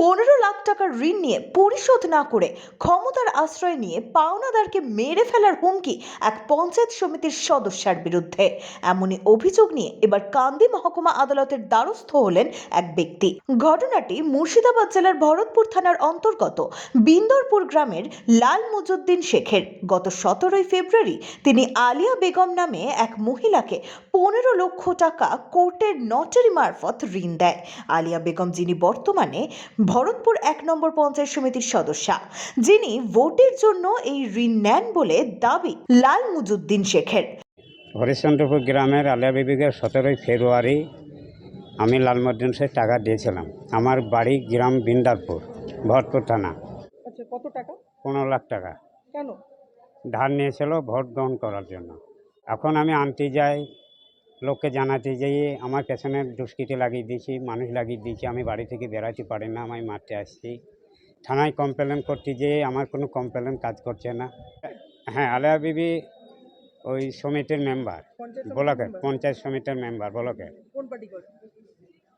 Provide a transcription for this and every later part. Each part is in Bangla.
পনেরো লাখ টাকার ঋণ নিয়ে পরিশোধ না করে ক্ষমতার আশ্রয় নিয়ে পাওনাদারকে মেরে ফেলার হুমকি এক পঞ্চায়েত সমিতির সদস্যার বিরুদ্ধে। এমনই অভিযোগ নিয়ে এবার কান্দি মহকুমা আদালতের দ্বারস্থ হলেন এক ব্যক্তি। ঘটনাটি মুর্শিদাবাদ জেলার ভরতপুর থানার অন্তর্গত বিন্দরপুর গ্রামের লাল মুজুদ্দিন শেখের। গত সতেরোই ফেব্রুয়ারি তিনি আলিয়া বেগম নামে এক মহিলাকে পনেরো লক্ষ টাকা কোর্টের নটারি মারফত ঋণ দেয়। আলিয়া বেগম যিনি বর্তমানে ভরতপুর এক নম্বর পঞ্চায়েত সমিতির সদস্যা যিনি ভোটের জন্য এই ঋণ নেন বলে দাবি লাল মুজুদ্দিন শেখের। হরিশ্চন্দ্রপুর গ্রামের আলিয়া বিবিকে সতেরোই ফেব্রুয়ারি আমি লালমদ্দিন সে টাকা দিয়েছিলাম। আমার বাড়ি গ্রাম বিন্দারপুর ভরতপুর থানা। আচ্ছা কত টাকা? পনেরো লাখ টাকা। কেন? ধার নিয়েছিল ভোট গ্রহণ করার জন্য। এখন আমি আনতে যাই লোককে জানাতে যেয়ে আমার পেছনে দুষ্কৃতি লাগিয়ে দিয়েছি মানুষ লাগিয়ে দিয়েছি। আমি বাড়ি থেকে বেরাতে পারি না আমি মাঠে আসছি। থানায় কমপ্লেন করতে যেয়ে আমার কোনো কমপ্লেন কাজ করছে না। হ্যাঁ আলিয়া বিবি ওই সমিতির মেম্বার ব্লকের পঞ্চায়েত সমিতির মেম্বার ব্লকের।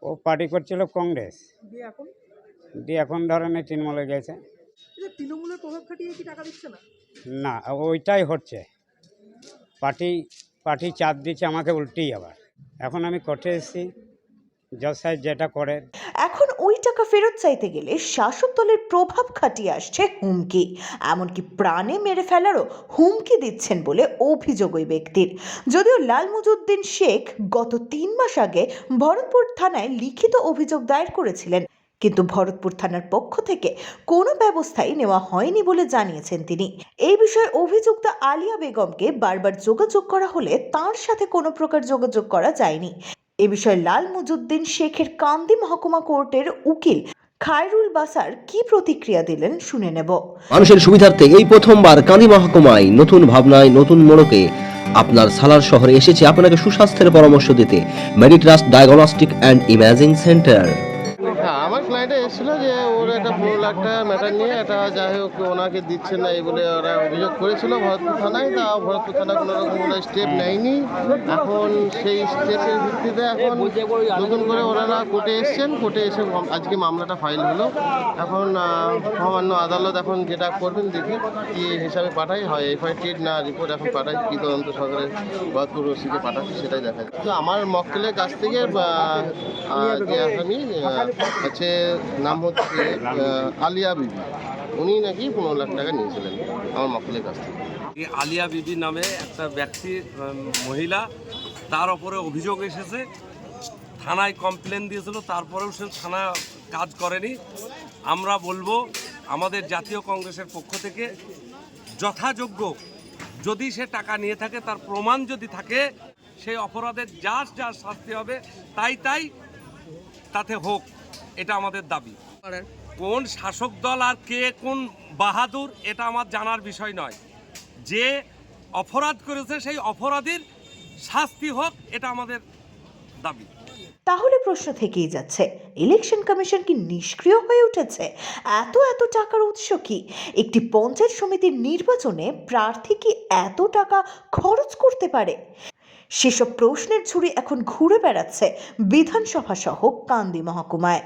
ও পার্টি করছিল কংগ্রেস। দিয়ে এখন ধরনের তৃণমূলে গেছে। তৃণমূলের প্রভাব খাটিয়ে কি টাকা দিচ্ছে না? না ওইটাই হচ্ছে। পার্টি পার্টি চাপ দিচ্ছে আমাকে উল্টেই আবার। এখন আমি কোর্টে এসেছি জজ যেটা করে। এখন ওই টাকা ফেরত চাইতে গেলে শাসক দলের প্রভাব খাটিয়ে আসছে হুমকি। এমনকি প্রাণে মেরে ফেলারও হুমকি দিচ্ছেন বলে অভিযোগ ওই ব্যক্তির। যদিও লাল মুজুদ্দিন শেখ গত তিন মাস আগে ভরতপুর থানায় লিখিত অভিযোগ দায়ের করেছিলেন। কিন্তু ভরতপুর থানার পক্ষ থেকে কোনো ব্যবস্থাই নেওয়া হয়নি বলে জানিয়েছেন তিনি। এই বিষয়ে অভিযুক্ত আলিয়া বেগমকে বারবার যোগাযোগ করা হলে তার সাথে কোনো প্রকার যোগাযোগ করা যায়নি। এ বিষয়ে লাল মুজুদ্দিন শেখের কান্দি মহকুমা কোর্টের উকিল খায়রুল বাসার কি প্রতিক্রিয়া দিলেন শুনে নেব। মানুষের সুবিধার্থে এই প্রথমবার কান্দি মহকুমায় নতুন ভাবনায় নতুন মোড়কে আপনার সালার শহরে এসেছে। আপনাকে সুস্বাস্থ্যের পরামর্শ দিতে Meditrust diagnostic and imaging centre ক্লায়েন্টে এসেছিল যে ওর একটা পনেরো লাখ টাকা ম্যাটার নিয়ে এটা যাই হোক ওনাকে দিচ্ছে না এই বলে ওরা অভিযোগ করেছিল ভরতপুর থানায় তা ভরতপুর থানা কোনো রকম কোনো স্টেপ নেয়নি। এখন সেই স্টেপের ভিত্তিতে এখন নতুন করে ওনারা কোর্টে এসছেন, কোর্টে এসে আজকে মামলাটা ফাইল হলো। এখন সামান্য আদালত এখন যেটা করবেন দেখি কি হিসাবে পাঠাই হয় এফআই টির না রিপোর্ট এখন পাঠাই কি তদন্ত সরকারে ভরতপুর ওসিকে পাঠাচ্ছে সেটাই দেখা যায় তো আমার মক্কেলের কাছ থেকে যে আসামি হচ্ছে নাম হচ্ছে আলিয়া বিবি। উনি নাকি পনেরো লাখ টাকা নিয়েছিলেন আমার মক্কেলের কাছ থেকে। এই আলিয়া বিবি নামে একটা ব্যক্তি মহিলা, তার ওপরে অভিযোগ এসেছে। থানায় কমপ্লেন দিয়েছিল, তারপরেও সে থানা কাজ করেনি। আমরা বলব, আমাদের জাতীয় কংগ্রেসের পক্ষ থেকে যথাযোগ্য যদি সে টাকা নিয়ে থাকে, তার প্রমাণ যদি থাকে, সেই অপরাধের যা যা শাস্তি হবে, তাই তাই তাতে হোক। এটা আমাদের দাবি। কোন শাসক দল আর কে কোন বাহাদুর এটা আমার জানার বিষয় নয়। যে অপরাধ করেছে সেই অপরাধীর শাস্তি হোক এটা আমাদের দাবি। তাহলে প্রশ্ন থেকেই যাচ্ছে ইলেকশন কমিশন কি নিষ্ক্রিয় হয়ে উঠেছে? এত এত টাকার উৎস কি? একটি পঞ্চায়েত সমিতির নির্বাচনে প্রার্থী কি এত টাকা খরচ করতে পারে? সেসব প্রশ্নের ঝুড়ি এখন ঘুরে বেড়াচ্ছে বিধানসভা সহ কান্দি মহকুমায়।